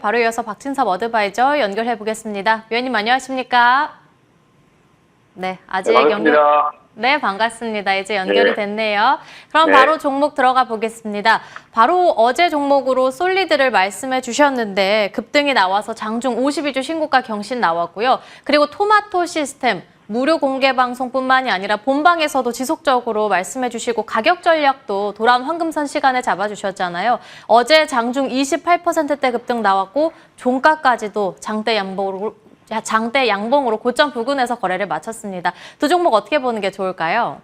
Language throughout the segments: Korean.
바로 이어서 박진섭 어드바이저 연결해 보겠습니다. 위원님 안녕하십니까? 네, 아직 네, 연결. 네, 반갑습니다. 이제 연결이 네. 됐네요. 그럼 네. 바로 종목 들어가 보겠습니다. 바로 어제 종목으로 솔리드를 말씀해 주셨는데 급등이 나와서 장중 52주 신고가 경신 나왔고요. 그리고 토마토 시스템 무료 공개 방송뿐만이 아니라 본방에서도 지속적으로 말씀해 주시고 가격 전략도 돌아온 황금선 시간에 잡아 주셨잖아요. 어제 장중 28%대 급등 나왔고 종가까지도 장대 양보로 장대 양봉으로 고점 부근에서 거래를 마쳤습니다. 두 종목 어떻게 보는 게 좋을까요?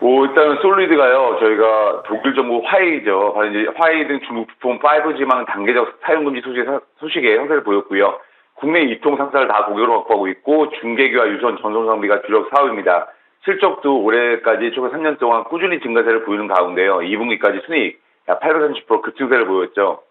뭐 일단은 솔리드가요. 저희가 독일 정부 이제 화웨이 등 중국 부품 5G망 단계적 사용 금지 소식 소식에 형세를 보였고요. 국내 이통 상사를 다 고객으로 확보하고 있고 중계기와 유선 전송 장비가 주력 사업입니다. 실적도 올해까지 최근 3년 동안 꾸준히 증가세를 보이는 가운데요. 2분기까지 순이익 약 830% 급증세를 보였죠.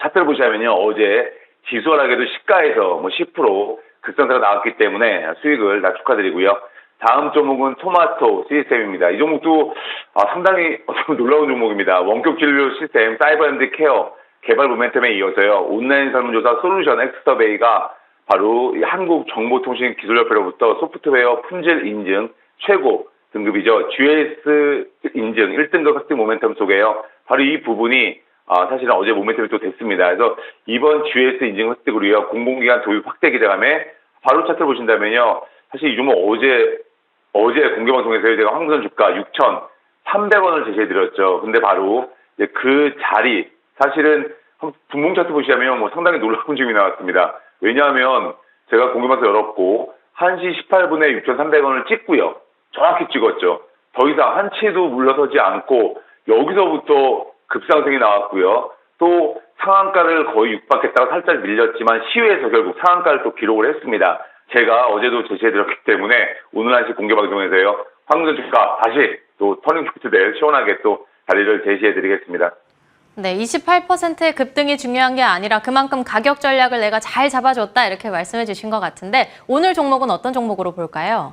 차트를 보시면요. 어제 지수월하게도 시가에서 뭐 10% 급상승가 나왔기 때문에 수익을 다 축하드리고요. 다음 종목은 토마토 시스템입니다. 이 종목도 아, 상당히 놀라운 종목입니다. 원격 진료 시스템 사이버앤드 케어 개발 모멘텀에 이어서요. 온라인 설문조사 솔루션 엑스서베이가 바로 이 한국정보통신기술협회로부터 소프트웨어 품질 인증 최고 등급이죠. GS 인증 1등급 획득 모멘텀 속에요. 바로 이 부분이 아, 사실은 어제 모멘텀이 또 됐습니다. 그래서 이번 GS 인증 획득으로요. 공공기관 도입 확대 기대감에 바로 차트를 보신다면요. 사실 이 종목 어제 어제 공개방송에서 제가 황금선 주가 6,300원을 제시해드렸죠. 근데 바로 그 자리 사실은 한 분봉 차트 보시면 뭐 상당히 놀라운 점이 나왔습니다. 왜냐하면 제가 공개방송 열었고 1시 18분에 6,300원을 찍고요. 정확히 찍었죠. 더 이상 한 치도 물러서지 않고 여기서부터 급상승이 나왔고요. 또 상한가를 거의 육박했다가 살짝 밀렸지만 시외에서 결국 상한가를 또 기록을 했습니다. 제가 어제도 제시해드렸기 때문에 오늘 한시 공개방송에서요. 황금전 주가 다시 또 터닝포인트 될 시원하게 또 자리를 제시해드리겠습니다. 네, 28%의 급등이 중요한 게 아니라 그만큼 가격 전략을 내가 잘 잡아줬다 이렇게 말씀해 주신 것 같은데 오늘 종목은 어떤 종목으로 볼까요?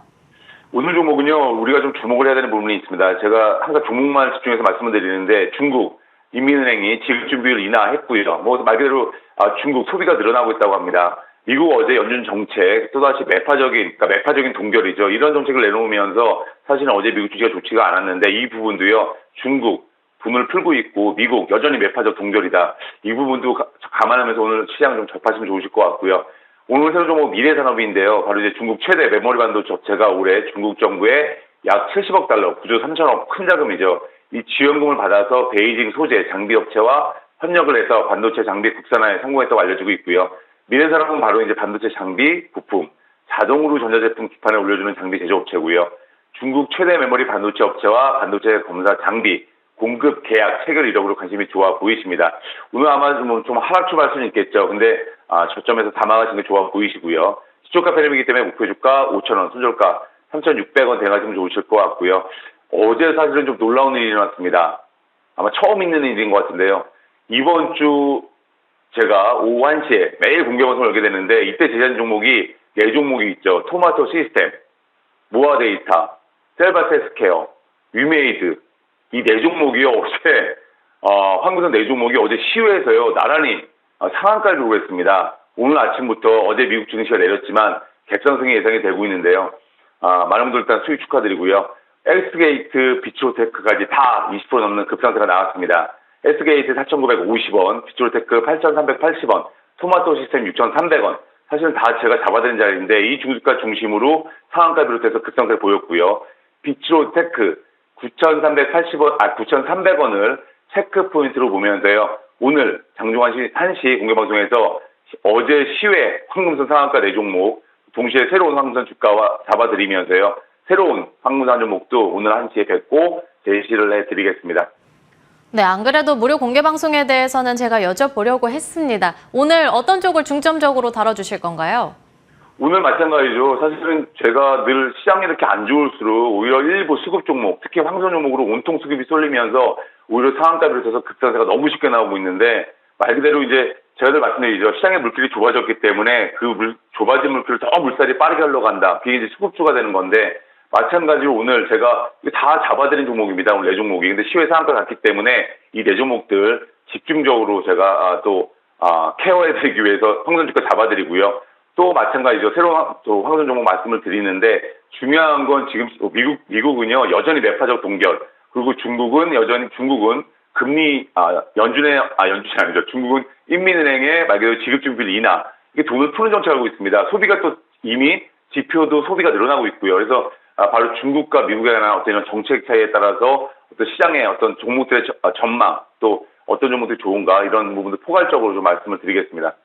오늘 종목은요, 우리가 좀 주목을 해야 되는 부분이 있습니다. 제가 항상 종목만 집중해서 말씀을 드리는데 중국 인민은행이 지급 준비를 인하했고요. 뭐 말 그대로 아, 중국 소비가 늘어나고 있다고 합니다. 미국 어제 연준 정책 또다시 매파적인 그러니까 매파적인 동결이죠. 이런 정책을 내놓으면서 사실은 어제 미국 주시가 좋지가 않았는데 이 부분도요. 중국 분을 풀고 있고 미국 여전히 매파적 동결이다. 이 부분도 가- 감안하면서 오늘 시장 좀 접하시면 좋으실 것 같고요. 오늘 새로 종목 미래 산업인데요. 바로 이제 중국 최대 메모리 반도체 업체가 올해 중국 정부에 약 70억 달러, 9조 3천억 큰 자금이죠. 이 지원금을 받아서 베이징 소재 장비 업체와 협력을 해서 반도체 장비 국산화에 성공했다고 알려지고 있고요. 미래 산업은 바로 이제 반도체 장비, 부품, 자동으로 전자제품 기판에 올려주는 장비 제조업체고요. 중국 최대 메모리 반도체 업체와 반도체 검사 장비 공급 계약 체결 이력으로 관심이 좋아 보이십니다. 오늘 아마 좀, 좀 하락 출발 수는 있겠죠. 근데 아, 저점에서 담아가시는 게 좋아 보이시고요. 시초가 패널이기 때문에 목표 주가 5,000원, 손절가 3,600원 대가시면 좋으실 것 같고요. 어제 사실은 좀 놀라운 일이 일어났습니다. 아마 처음 있는 일인 것 같은데요. 이번 주 제가 오후 1시에 매일 공개 방송을 열게 되는데 이때 제시한 종목이 네 종목이 있죠. 토마토 시스템, 모아 데이터, 셀바세스 케어, 위메이드 이 네 종목이요. 어제 어, 황금선 네 종목이 어제 시외에서요. 나란히 어, 상한가를 두고 있습니다. 오늘 아침부터 어제 미국 증시가 내렸지만 객상승이 예상이 되고 있는데요. 아, 많은 분들 일단 수익 축하드리고요. 엑스게이트, 비츠로테크까지 다 20% 넘는 급상승가 나왔습니다. S게이트 4,950원, 비츠로테크 8,380원, 토마토 시스템 6,300원. 사실은 다 제가 잡아드린 자리인데 이 중주가 중심으로 상한가 비롯해서 급상승을 보였고요. 비츠로테크 9,380원, 아 9,300원을 체크 포인트로 보면서요. 오늘 장중 1시, 1시 공개방송에서 어제 시외 황금선 상한가 4종목 동시에 새로운 황금선 주가와 잡아드리면서요. 새로운 황금선 종목도 오늘 1시에 뵙고 제시를 해드리겠습니다. 네, 안 그래도 무료 공개 방송에 대해서는 제가 여쭤보려고 했습니다. 오늘 어떤 쪽을 중점적으로 다뤄주실 건가요? 오늘 마찬가지죠. 사실은 제가 늘 시장이 이렇게 안 좋을수록 오히려 일부 수급 종목, 특히 황선 종목으로 온통 수급이 쏠리면서 오히려 상한가 비롯해서 급상세가 너무 쉽게 나오고 있는데 말 그대로 이제 제가 늘 말씀드리죠. 시장의 물길이 좁아졌기 때문에 그 물, 좁아진 물길을 더 물살이 빠르게 흘러간다. 그게 이제 수급주가 되는 건데 마찬가지로 오늘 제가 다 잡아드린 종목입니다. 오늘 네 종목이. 근데 시외 상한가 갔기 때문에 이 네 종목들 집중적으로 제가 아, 또 아, 케어해드리기 위해서 황선주가 잡아드리고요. 또 마찬가지죠. 새로운 황- 또 황선 종목 말씀을 드리는데 중요한 건 지금 미국 미국은요 여전히 매파적 동결 그리고 중국은 여전히 중국은 금리 아 연준의 아 연준이 아니죠. 중국은 인민은행의 말 그대로 지급준비를 인하 이게 돈을 푸는 정책을 하고 있습니다. 소비가 또 이미 지표도 소비가 늘어나고 있고요. 그래서 아, 바로 중국과 미국에 관한 어떤 정책 차이에 따라서 어떤 시장의 어떤 종목들의 저- 아, 전망 또 어떤 종목들이 좋은가 이런 부분들 포괄적으로 좀 말씀을 드리겠습니다.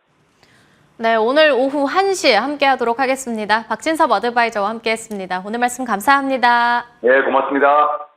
네, 오늘 오후 1시에 함께 하도록 하겠습니다. 박진섭 어드바이저와 함께 했습니다. 오늘 말씀 감사합니다. 네, 고맙습니다.